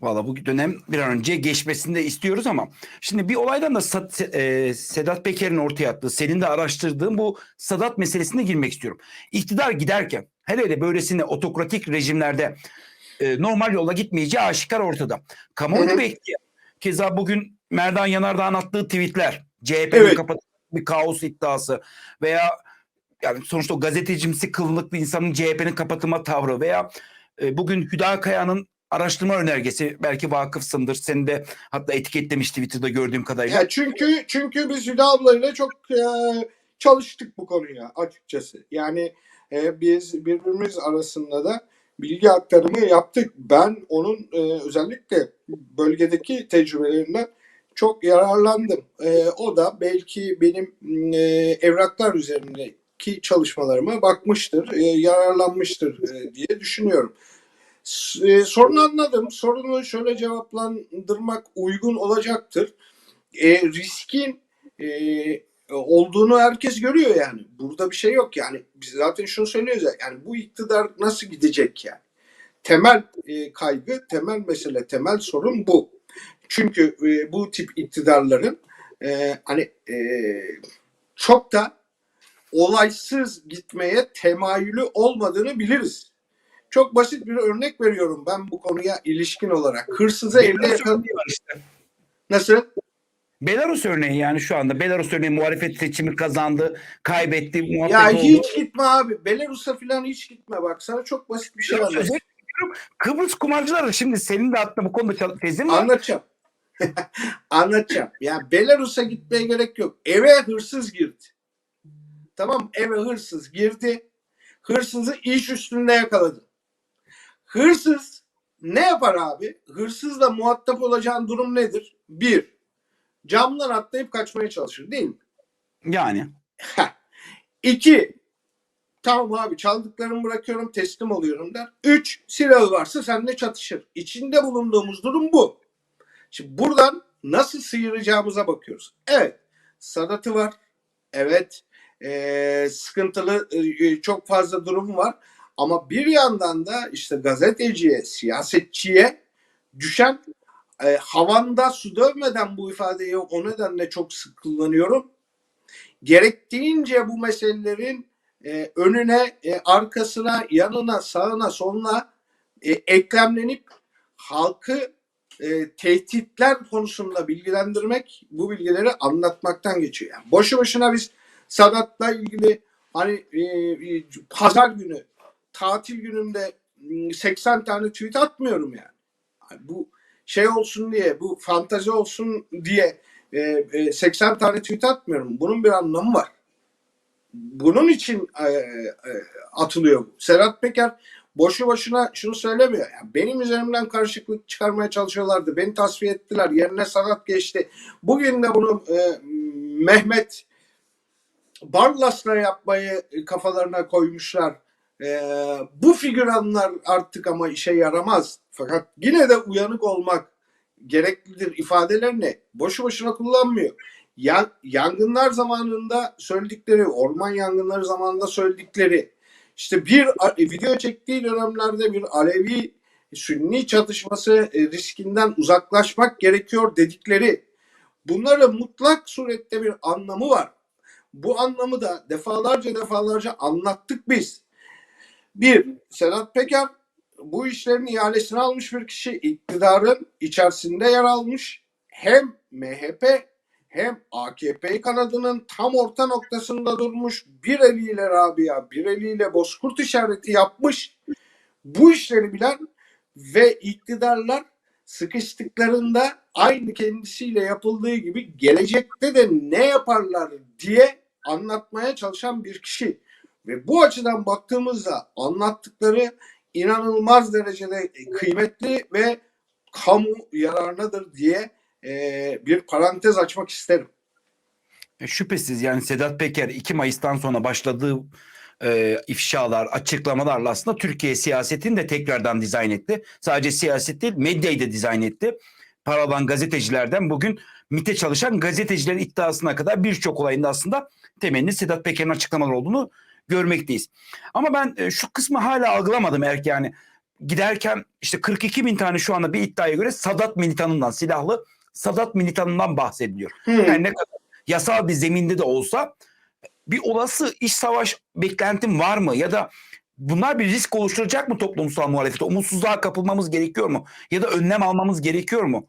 Valla bu dönem bir an önce geçmesini de istiyoruz ama şimdi bir olaydan da Sa- e, Sedat Peker'in ortaya attığı, senin de araştırdığın bu Sadat meselesine girmek istiyorum. İktidar giderken hele hele böylesine otokratik rejimlerde e, normal yola gitmeyeceği aşikar ortada. Kamuoyu bekliyor. Keza bugün Merdan Yanardağ'ın attığı tweetler, CHP'nin Evet. kapatılmış bir kaos iddiası veya yani sonuçta o gazetecimsi kıllıklı insanın CHP'nin kapatılma tavrı veya e, bugün Hüdakaya'nın araştırma önergesi belki vakıfsındır. Seni de hatta etiketlemiş Twitter'da gördüğüm kadarıyla. Ya çünkü çünkü biz Hüda ablayla çok e, çalıştık bu konuya açıkçası. Yani e, biz birbirimiz arasında da bilgi aktarımı yaptık. Ben onun e, özellikle bölgedeki tecrübelerinden çok yararlandım. E, o da belki benim e, evraklar üzerindeki çalışmalarıma bakmıştır, e, yararlanmıştır e, diye düşünüyorum. E, sorunu anladım. Sorunu şöyle cevaplandırmak uygun olacaktır. E, riskin e, olduğunu herkes görüyor yani. Burada bir şey yok yani. Biz zaten şunu söylüyoruz ya, yani bu iktidar nasıl gidecek yani? Temel e, kaygı, temel mesele, temel sorun bu. Çünkü e, bu tip iktidarların e, hani e, çok da olaysız gitmeye temayülü olmadığını biliriz. Çok basit bir örnek veriyorum ben bu konuya ilişkin olarak. Hırsızı örneği var işte. Nasıl? Belarus örneği yani şu anda. Belarus örneği muhalefet seçimi kazandı, kaybetti, Ya oldu. hiç gitme abi. Belarus'a falan hiç gitme bak. Sana çok basit bir şey diyorum, Kıbrıs kumarcıları şimdi senin de aklında bu konuda tezin var. Anlatacağım. Anlatacağım. Ya Belarus'a gitmeye gerek yok. Eve hırsız girdi. Tamam eve hırsız girdi. Hırsızı iş üstünde yakaladı. Hırsız ne yapar abi? Hırsızla muhatap olacağın durum nedir? Bir, camdan atlayıp kaçmaya çalışır değil mi? Yani. İki, tamam abi çaldıklarımı bırakıyorum teslim oluyorum der. Üç, silahı varsa seninle çatışır. İçinde bulunduğumuz durum bu. Şimdi buradan nasıl sıyıracağımıza bakıyoruz. Evet, Sadat'ı var. Evet, eee, sıkıntılı çok fazla durum var. Ama bir yandan da işte gazeteciye, siyasetçiye düşen eee, havanda su dövmeden bu ifadeyi o nedenle çok sık kullanıyorum gerektiğince bu meselelerin e, önüne, e, arkasına, yanına, sağına, soluna e, eklemlenip halkı e, tehditler konusunda bilgilendirmek, bu bilgileri anlatmaktan geçiyor. Yani boşu boşuna biz Sadat'la ilgili hani e, e, pazar günü, tatil günümde m, 80 tane tweet atmıyorum yani. Bu şey olsun diye, bu fantazi olsun diye e, e, 80 tane tweet atmıyorum. Bunun bir anlamı var. Bunun için e, e, atılıyor. bu. Serhat Peker boşu boşuna şunu söylemiyor. Yani benim üzerimden karışıklık çıkarmaya çalışıyorlardı. Beni tasfiye ettiler. Yerine Sadat geçti. Bugün de bunu e, Mehmet Barlas'la yapmayı kafalarına koymuşlar. E, bu figüranlar artık ama işe yaramaz. Fakat yine de uyanık olmak gereklidir ifadelerini boşu boşuna kullanmıyor. Ya, yangınlar zamanında söyledikleri, orman yangınları zamanında söyledikleri, işte bir a- video çektiği dönemlerde bir Alevi Sünni çatışması e, riskinden uzaklaşmak gerekiyor dedikleri, bunların mutlak surette bir anlamı var. Bu anlamı da defalarca defalarca anlattık biz. Bir, Sedat Peker bu işlerin ihalesini almış bir kişi iktidarın içerisinde yer almış. Hem MHP hem AKP kanadının tam orta noktasında durmuş. Bir eliyle Rabia, bir eliyle Bozkurt işareti yapmış. Bu işleri bilen ve iktidarlar sıkıştıklarında aynı kendisiyle yapıldığı gibi gelecekte de ne yaparlar diye anlatmaya çalışan bir kişi. Ve bu açıdan baktığımızda anlattıkları inanılmaz derecede kıymetli ve kamu yararınadır diye e, bir parantez açmak isterim. E, Şüphesiz yani Sedat Peker 2 Mayıs'tan sonra başladığı e, ifşalar, açıklamalarla aslında Türkiye siyasetini de tekrardan dizayn etti. Sadece siyaset değil, medyayı da dizayn etti. Para alan gazetecilerden bugün MIT'e çalışan gazetecilerin iddiasına kadar birçok olayın da aslında temelinde Sedat Peker'in açıklamaları olduğunu görmekteyiz. Ama ben e, şu kısmı hala algılamadım eğer ki yani giderken işte 42 bin tane şu anda bir iddiaya göre Sadat militanından silahlı Sadat militanından bahsediliyor. Hı. Yani ne kadar yasal bir zeminde de olsa bir olası iş savaş beklentim var mı? Ya da bunlar bir risk oluşturacak mı toplumsal muhalefete? Umutsuzluğa kapılmamız gerekiyor mu? Ya da önlem almamız gerekiyor mu?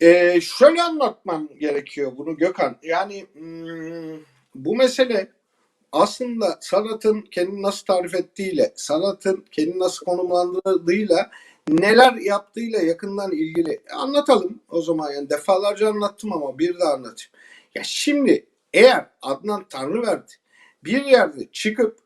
Ee, şöyle anlatmam gerekiyor bunu Gökhan. Yani hmm, bu mesele aslında sanatın kendini nasıl tarif ettiğiyle, sanatın kendini nasıl konumlandırdığıyla, neler yaptığıyla yakından ilgili. Anlatalım o zaman yani defalarca anlattım ama bir daha anlatayım. Ya şimdi eğer Adnan Tanrıverdi bir yerde çıkıp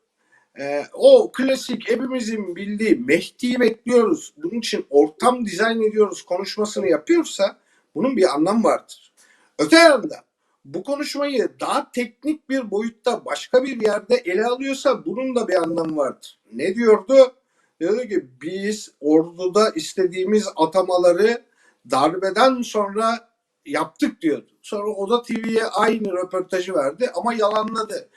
e, o klasik hepimizin bildiği Mehdi'yi bekliyoruz, bunun için ortam dizayn ediyoruz konuşmasını yapıyorsa bunun bir anlamı vardır. Öte yanda bu konuşmayı daha teknik bir boyutta başka bir yerde ele alıyorsa bunun da bir anlamı vardır. Ne diyordu? Diyordu ki biz orduda istediğimiz atamaları darbeden sonra yaptık diyordu. Sonra Oda TV'ye aynı röportajı verdi ama yalanladı.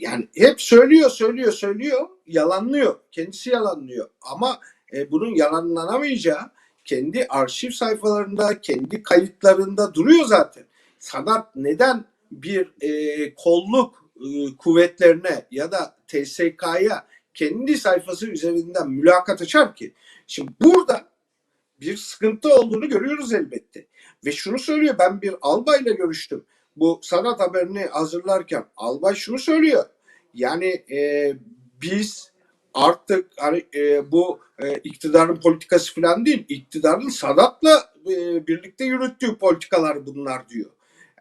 Yani hep söylüyor, söylüyor, söylüyor, yalanlıyor. Kendisi yalanlıyor. Ama e, bunun yalanlanamayacağı kendi arşiv sayfalarında, kendi kayıtlarında duruyor zaten. Sanat neden bir e, kolluk e, kuvvetlerine ya da TSK'ya kendi sayfası üzerinden mülakat açar ki? Şimdi burada bir sıkıntı olduğunu görüyoruz elbette. Ve şunu söylüyor, ben bir albayla görüştüm. Bu sanat haberini hazırlarken albay şunu söylüyor. Yani e, biz artık hani e, bu e, iktidarın politikası falan değil, iktidarın Sadat'la e, birlikte yürüttüğü politikalar bunlar diyor.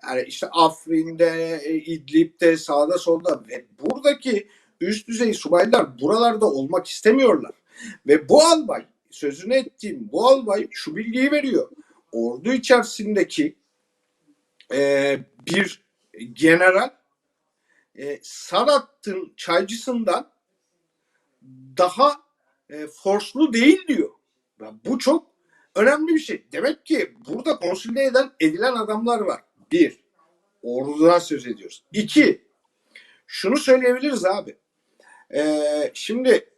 Yani işte Afrin'de, e, İdlib'de, sağda solda ve buradaki üst düzey subaylar buralarda olmak istemiyorlar. Ve bu albay, sözünü ettiğim bu albay şu bilgiyi veriyor. Ordu içerisindeki e, bir general e, Sadat'ın çaycısından daha e, forslu değil diyor. Ya bu çok önemli bir şey. Demek ki burada konsolide eden edilen adamlar var. Bir, ordudan söz ediyoruz. İki, şunu söyleyebiliriz abi. Ee, şimdi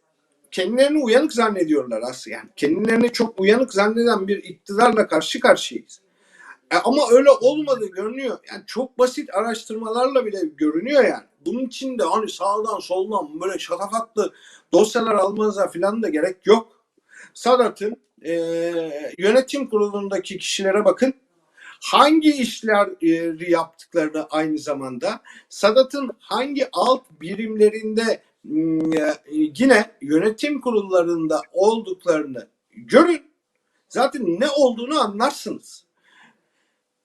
kendilerini uyanık zannediyorlar aslında. Yani kendilerini çok uyanık zanneden bir iktidarla karşı karşıyayız. E, ama öyle olmadığı görünüyor. Yani çok basit araştırmalarla bile görünüyor yani. Bunun için de hani sağdan soldan böyle şatafatlı dosyalar almanıza falan da gerek yok. Sadat'ın e, yönetim kurulundaki kişilere bakın. Hangi işleri yaptıklarını aynı zamanda Sadat'ın hangi alt birimlerinde yine yönetim kurullarında olduklarını görün. Zaten ne olduğunu anlarsınız.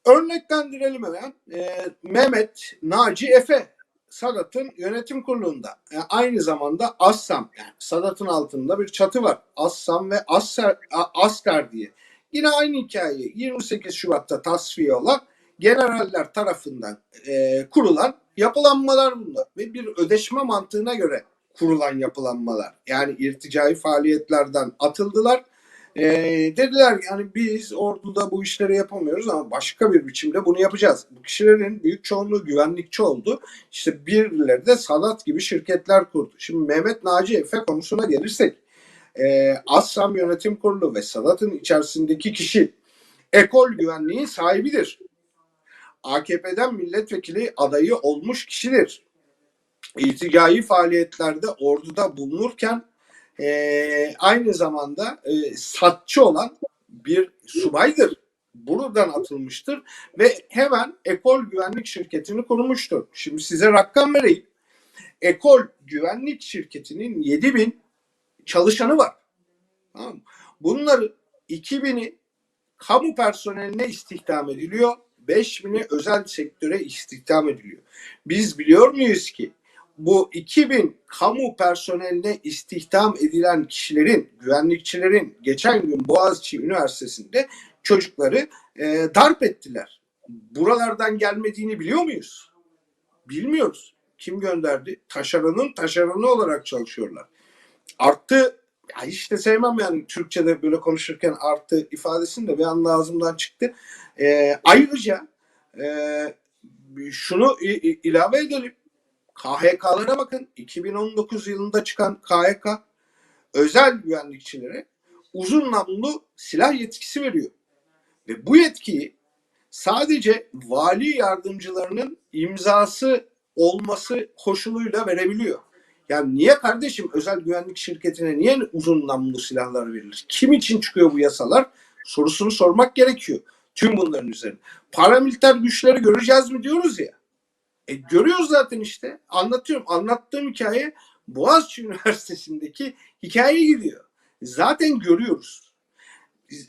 Örneklendirelim hemen. E, Mehmet Naci Efe Sadat'ın yönetim kurulunda. E, aynı zamanda Assam yani Sadat'ın altında bir çatı var. Assam ve Asser, Asker diye. Yine aynı hikaye 28 Şubat'ta tasfiye olan generaller tarafından e, kurulan yapılanmalar bunlar. Ve bir ödeşme mantığına göre kurulan yapılanmalar. Yani irticai faaliyetlerden atıldılar. E, dediler yani biz orduda bu işleri yapamıyoruz ama başka bir biçimde bunu yapacağız. Bu kişilerin büyük çoğunluğu güvenlikçi oldu. İşte birileri de Sadat gibi şirketler kurdu. Şimdi Mehmet Naci Efe konusuna gelirsek e, Assam Yönetim Kurulu ve Sadat'ın içerisindeki kişi ekol güvenliğin sahibidir. AKP'den milletvekili adayı olmuş kişidir. İrticai faaliyetlerde orduda bulunurken e, aynı zamanda e, satçı olan bir subaydır. Buradan atılmıştır ve hemen Ekol Güvenlik Şirketi'ni kurmuştur. Şimdi size rakam vereyim. Ekol Güvenlik Şirketi'nin 7000 çalışanı var. Tamam mı? Bunların 2000'i kamu personeline istihdam ediliyor. 5000'i özel sektöre istihdam ediliyor. Biz biliyor muyuz ki bu 2000 kamu personeline istihdam edilen kişilerin, güvenlikçilerin geçen gün Boğaziçi Üniversitesi'nde çocukları e, darp ettiler. Buralardan gelmediğini biliyor muyuz? Bilmiyoruz. Kim gönderdi? Taşeronun taşeronu olarak çalışıyorlar. Artı ya hiç de sevmem yani Türkçe'de böyle konuşurken artı ifadesini de bir anda ağzımdan çıktı. Ee, ayrıca e, şunu ilave edelim. KHK'lara bakın. 2019 yılında çıkan KHK özel güvenlikçilere uzun namlulu silah yetkisi veriyor. Ve bu yetkiyi sadece vali yardımcılarının imzası olması koşuluyla verebiliyor. Yani niye kardeşim özel güvenlik şirketine niye uzun namlulu silahlar verilir? Kim için çıkıyor bu yasalar? Sorusunu sormak gerekiyor. Tüm bunların üzerine. Paramiliter güçleri göreceğiz mi diyoruz ya. E, görüyoruz zaten işte. Anlatıyorum. Anlattığım hikaye Boğaziçi Üniversitesi'ndeki hikaye gidiyor. Zaten görüyoruz.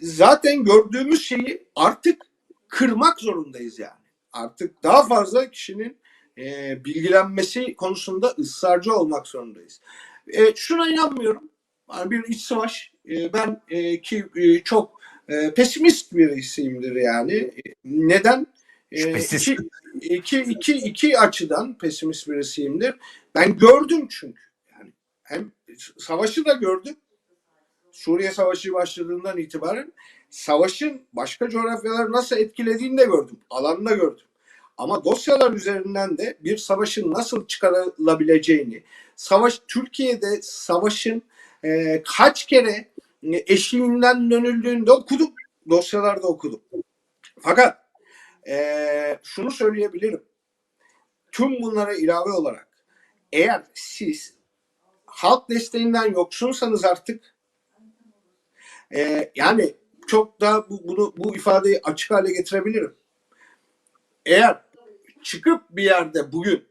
Zaten gördüğümüz şeyi artık kırmak zorundayız yani. Artık daha fazla kişinin e, bilgilenmesi konusunda ısrarcı olmak zorundayız. E, şuna inanmıyorum. Yani bir iç savaş. E, ben e, ki e, çok e, pesimist birisiyimdir yani. E, Neden? E, iki, iki, iki, iki açıdan pesimist birisiyimdir. Ben gördüm çünkü. Yani hem savaşı da gördüm. Suriye Savaşı başladığından itibaren savaşın başka coğrafyaları nasıl etkilediğini de gördüm. Alanında gördüm. Ama dosyalar üzerinden de bir savaşın nasıl çıkarılabileceğini, savaş Türkiye'de savaşın e, kaç kere e, eşiğinden dönüldüğünü de okudum. Dosyalarda okudum. Fakat e, şunu söyleyebilirim. Tüm bunlara ilave olarak eğer siz halk desteğinden yoksunsanız artık e, yani çok da bu, bunu bu ifadeyi açık hale getirebilirim. Eğer çıkıp bir yerde bugün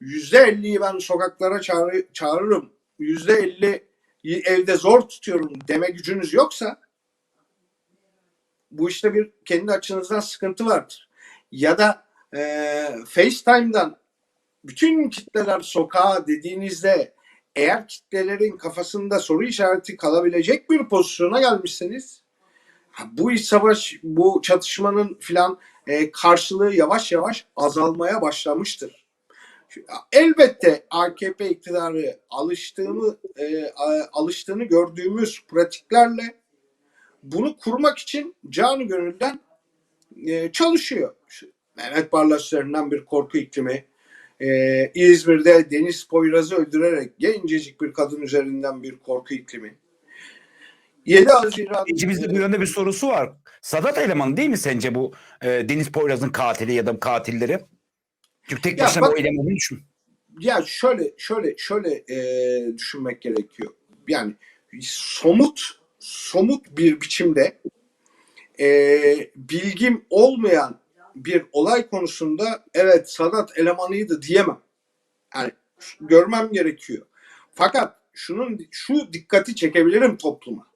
yüzde elliyi ben sokaklara çağır, çağırırım, yüzde elli evde zor tutuyorum deme gücünüz yoksa bu işte bir kendi açınızdan sıkıntı vardır. Ya da e, FaceTime'dan bütün kitleler sokağa dediğinizde eğer kitlelerin kafasında soru işareti kalabilecek bir pozisyona gelmişseniz bu iç savaş, bu çatışmanın filan e, karşılığı yavaş yavaş azalmaya başlamıştır. Elbette AKP iktidarı alıştığımı e, alıştığını gördüğümüz pratiklerle bunu kurmak için canı gönülden e, çalışıyor. Mehmet Barlas bir korku iklimi, e, İzmir'de Deniz Poyraz'ı öldürerek gencecik bir kadın üzerinden bir korku iklimi. 7 Haziran İçimizde bu yönde bir sorusu var. Sadat elemanı değil mi sence bu e, Deniz Poyraz'ın katili ya da katilleri? Çünkü tek Ya başına bak- bu elemanı düşün. ya şöyle şöyle şöyle e, düşünmek gerekiyor. Yani somut somut bir biçimde e, bilgim olmayan bir olay konusunda evet Sadat elemanıydı diyemem. Yani görmem gerekiyor. Fakat şunun şu dikkati çekebilirim topluma.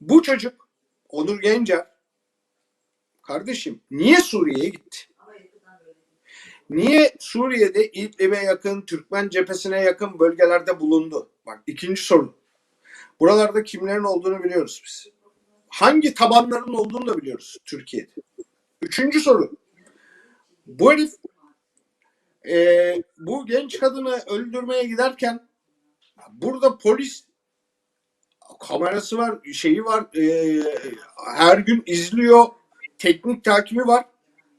Bu çocuk Onur Gencer kardeşim niye Suriye'ye gitti? Niye Suriye'de İdlib'e yakın, Türkmen cephesine yakın bölgelerde bulundu? Bak ikinci soru. Buralarda kimlerin olduğunu biliyoruz biz. Hangi tabanların olduğunu da biliyoruz Türkiye'de. Üçüncü soru. Bu herif e, bu genç kadını öldürmeye giderken burada polis kamerası var, şeyi var, e, her gün izliyor, teknik takibi var.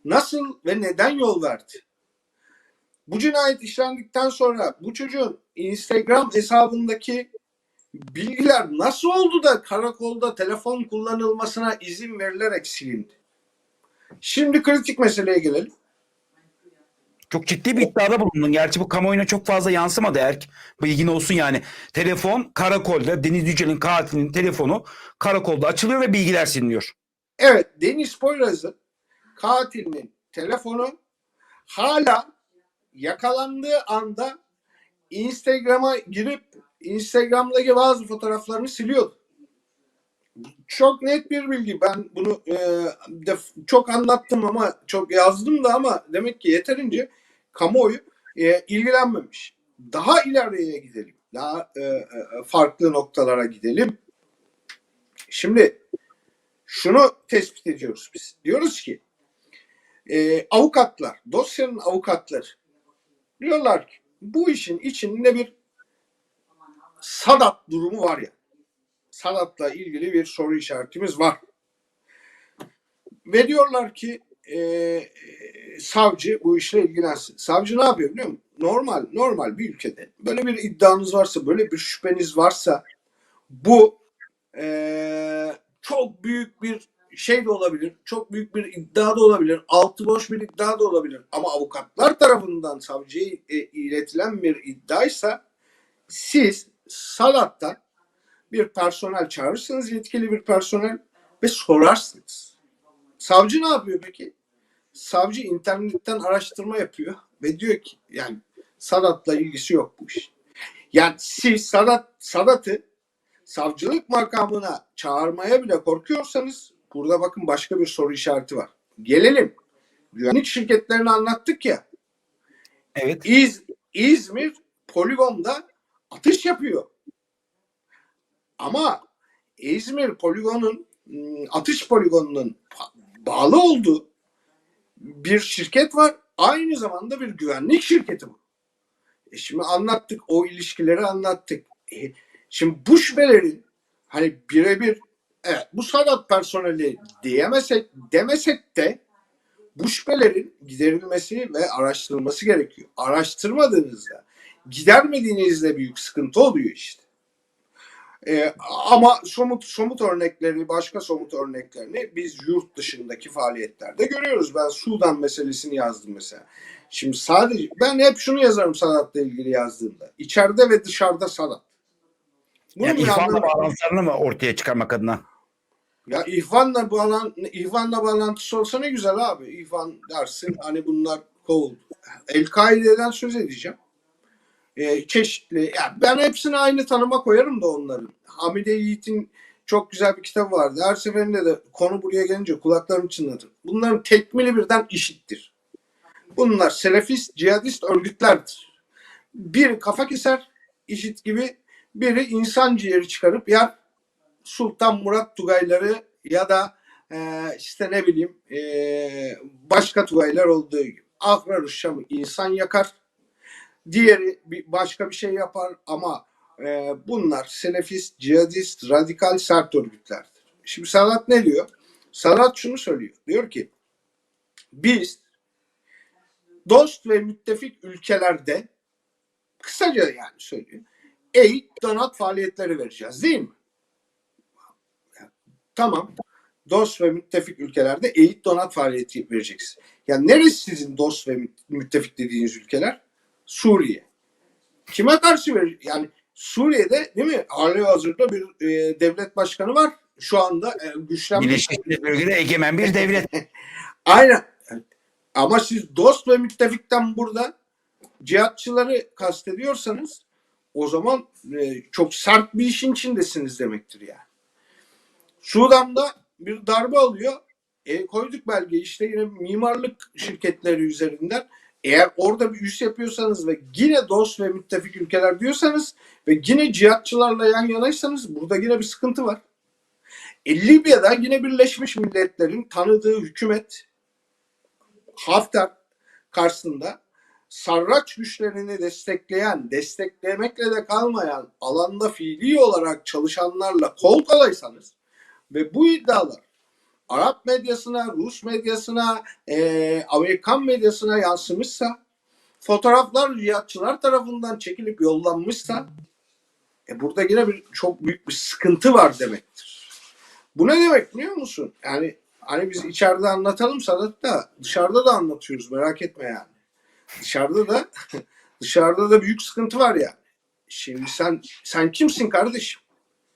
Nasıl ve neden yol verdi? Bu cinayet işlendikten sonra bu çocuğun Instagram hesabındaki bilgiler nasıl oldu da karakolda telefon kullanılmasına izin verilerek silindi? Şimdi kritik meseleye gelelim. Çok ciddi bir iddiada bulundun. Gerçi bu kamuoyuna çok fazla yansımadı Erk. Bilgin olsun yani. Telefon karakolda Deniz Yücel'in katilinin telefonu karakolda açılıyor ve bilgiler siliniyor. Evet Deniz Poyraz'ın katilinin telefonu hala yakalandığı anda Instagram'a girip Instagram'daki bazı fotoğraflarını siliyordu. Çok net bir bilgi. Ben bunu e, def- çok anlattım ama çok yazdım da ama demek ki yeterince kamuoyu e, ilgilenmemiş. Daha ileriye gidelim. Daha e, e, farklı noktalara gidelim. Şimdi şunu tespit ediyoruz biz. Diyoruz ki e, avukatlar, dosyanın avukatları diyorlar ki bu işin içinde bir Sadat durumu var ya. Sadat'la ilgili bir soru işaretimiz var. Ve diyorlar ki e, savcı bu işle ilgilensin. Savcı ne yapıyor biliyor musun? Normal normal bir ülkede böyle bir iddianız varsa, böyle bir şüpheniz varsa bu e, çok büyük bir şey de olabilir, çok büyük bir iddia da olabilir, altı boş bir iddia da olabilir. Ama avukatlar tarafından savcıya e, iletilen bir iddiaysa siz Salat'tan bir personel çağırırsınız, yetkili bir personel ve sorarsınız. Savcı ne yapıyor peki? Savcı internetten araştırma yapıyor ve diyor ki yani Sadat'la ilgisi yok bu iş. Yani siz Sadat, Sadat'ı savcılık makamına çağırmaya bile korkuyorsanız burada bakın başka bir soru işareti var. Gelelim. Güvenlik şirketlerini anlattık ya. Evet. İz, İzmir poligonda atış yapıyor. Ama İzmir poligonun ım, atış poligonunun bağlı olduğu bir şirket var. Aynı zamanda bir güvenlik şirketi bu. E şimdi anlattık o ilişkileri anlattık. E, şimdi bu şüphelerin hani birebir evet, bu sanat personeli diyemesek demesek de bu şüphelerin giderilmesi ve araştırılması gerekiyor. Araştırmadığınızda, gidermediğinizde büyük sıkıntı oluyor işte. Ee, ama somut somut örneklerini, başka somut örneklerini biz yurt dışındaki faaliyetlerde görüyoruz. Ben Sudan meselesini yazdım mesela. Şimdi sadece ben hep şunu yazarım sanatla ilgili yazdığımda. İçeride ve dışarıda sanat. Bunun Yani ihvanla bağlantılarını mı ortaya çıkarmak adına? Ya ihvanla bağlan ihvanla bağlantısı olsa ne güzel abi. İhvan dersin hani bunlar kovuldu. El-Kaide'den söz edeceğim. Ee, çeşitli. Ya ben hepsini aynı tanıma koyarım da onların. Hamide Yiğit'in çok güzel bir kitabı vardı. Her seferinde de konu buraya gelince kulaklarım çınladı. Bunların tekmili birden işittir. Bunlar selefist, cihadist örgütlerdir. Bir kafa keser, işit gibi biri insan ciğeri çıkarıp yer Sultan Murat Tugayları ya da e, işte ne bileyim e, başka Tugaylar olduğu gibi. Ahrar Şam'ı insan yakar. Diğeri bir, başka bir şey yapar ama e, bunlar selefist, cihadist, radikal sert örgütlerdir. Şimdi Sadat ne diyor? Sadat şunu söylüyor. Diyor ki biz dost ve müttefik ülkelerde kısaca yani söylüyor. Eğit, donat faaliyetleri vereceğiz değil mi? Tamam. Dost ve müttefik ülkelerde eğit donat faaliyeti vereceksin. Yani neresi sizin dost ve mü- müttefik dediğiniz ülkeler? Suriye. Kime karşı verir? Yani Suriye'de değil mi? Hali hazırda bir e, devlet başkanı var. Şu anda e, güçlenmiş. Birleşik Milletler'e egemen bir devlet. Aynen. Ama siz dost ve müttefikten burada cihatçıları kastediyorsanız o zaman e, çok sert bir işin içindesiniz demektir yani. Sudan'da bir darbe oluyor. E, koyduk belgeyi işte yine mimarlık şirketleri üzerinden. Eğer orada bir üs yapıyorsanız ve yine dost ve müttefik ülkeler diyorsanız ve yine cihatçılarla yan yanaysanız burada yine bir sıkıntı var. E, Libya'da yine Birleşmiş Milletler'in tanıdığı hükümet Hafter karşısında Sarraç güçlerini destekleyen, desteklemekle de kalmayan alanda fiili olarak çalışanlarla kol kolaysanız ve bu iddialar Arap medyasına, Rus medyasına, eee, Amerikan medyasına yansımışsa, fotoğraflar riyadçılar tarafından çekilip yollanmışsa, e burada yine bir çok büyük bir sıkıntı var demektir. Bu ne demek biliyor musun? Yani hani biz içeride anlatalım sanat da dışarıda da anlatıyoruz merak etme yani. Dışarıda da dışarıda da büyük sıkıntı var yani. Şimdi sen sen kimsin kardeşim?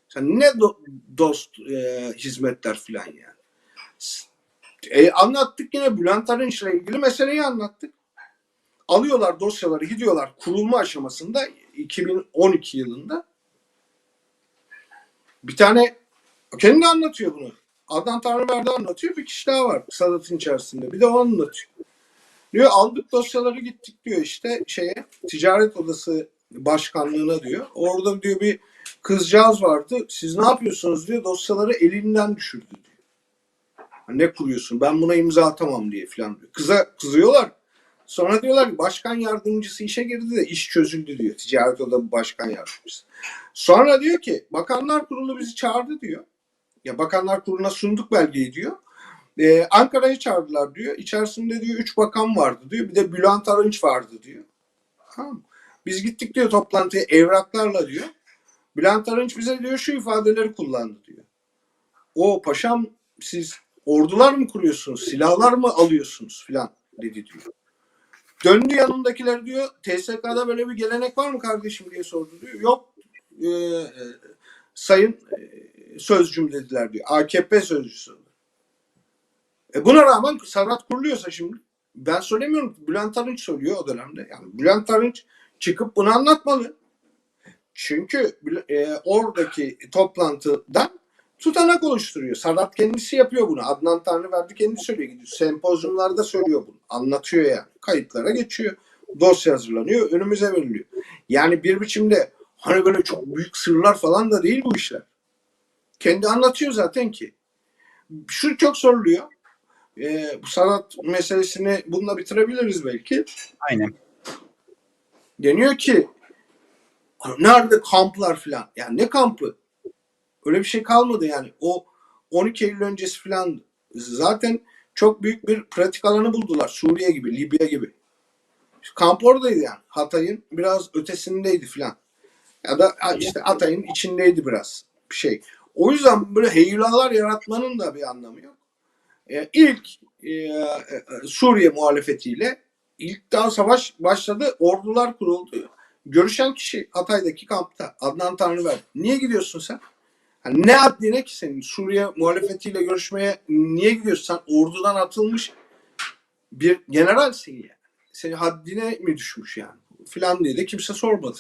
Sen ne do- dost e, hizmetler filan yani. E, anlattık yine Bülent Arınç'la ilgili meseleyi anlattık. Alıyorlar dosyaları gidiyorlar kurulma aşamasında 2012 yılında. Bir tane kendi anlatıyor bunu. Adnan Tanrıverdi anlatıyor. Bir kişi daha var Sadat'ın içerisinde. Bir de o anlatıyor. Diyor aldık dosyaları gittik diyor işte şeye ticaret odası başkanlığına diyor. Orada diyor bir kızcağız vardı. Siz ne yapıyorsunuz diyor. Dosyaları elinden düşürdü diyor. Ne kuruyorsun? Ben buna imza atamam diye falan diyor. Kıza kızıyorlar. Sonra diyorlar ki başkan yardımcısı işe girdi de iş çözüldü diyor. Ticaret odası başkan yardımcısı. Sonra diyor ki bakanlar kurulu bizi çağırdı diyor. Ya bakanlar kuruluna sunduk belgeyi diyor. Ee, Ankara'ya çağırdılar diyor. İçerisinde diyor üç bakan vardı diyor. Bir de Bülent Arınç vardı diyor. Tamam. Biz gittik diyor toplantıya evraklarla diyor. Bülent Arınç bize diyor şu ifadeleri kullandı diyor. O paşam siz ordular mı kuruyorsunuz? Silahlar mı alıyorsunuz filan dedi diyor. Döndü yanındakiler diyor. TSK'da böyle bir gelenek var mı kardeşim diye sordu diyor. Yok e, e, sayın e, sözcüm dediler diyor. AKP sözcüsü. E buna rağmen Serhat kuruluyorsa şimdi ben söylemiyorum. Bülent Arınç söylüyor o dönemde. Yani Bülent Arınç çıkıp bunu anlatmalı. Çünkü e, oradaki toplantıdan tutanak oluşturuyor. Serhat kendisi yapıyor bunu. Adnan Tanrıverdi kendisi söylüyor. Gidiyor. Sempozyumlarda söylüyor bunu. Anlatıyor yani. Kayıtlara geçiyor. Dosya hazırlanıyor. Önümüze veriliyor. Yani bir biçimde hani böyle çok büyük sırlar falan da değil bu işler. Kendi anlatıyor zaten ki. Şu çok soruluyor. E, bu sanat meselesini bununla bitirebiliriz belki. Aynen. Deniyor ki nerede kamplar falan. Yani ne kampı? Öyle bir şey kalmadı yani. O 12 Eylül öncesi falan zaten çok büyük bir pratik alanı buldular. Suriye gibi, Libya gibi. Kamp oradaydı yani. Hatay'ın biraz ötesindeydi falan. Ya da işte Hatay'ın içindeydi biraz bir şey. O yüzden böyle heyulalar yaratmanın da bir anlamı yok. Ee, ilk e, e, Suriye muhalefetiyle ilk daha savaş başladı. Ordular kuruldu. Görüşen kişi Hatay'daki kampta. Adnan Tanrıver. Niye gidiyorsun sen? Yani ne haddine ki senin Suriye muhalefetiyle görüşmeye niye gidiyorsun? Sen ordudan atılmış bir generalsin yani. Senin haddine mi düşmüş yani? Filan diye de kimse sormadı.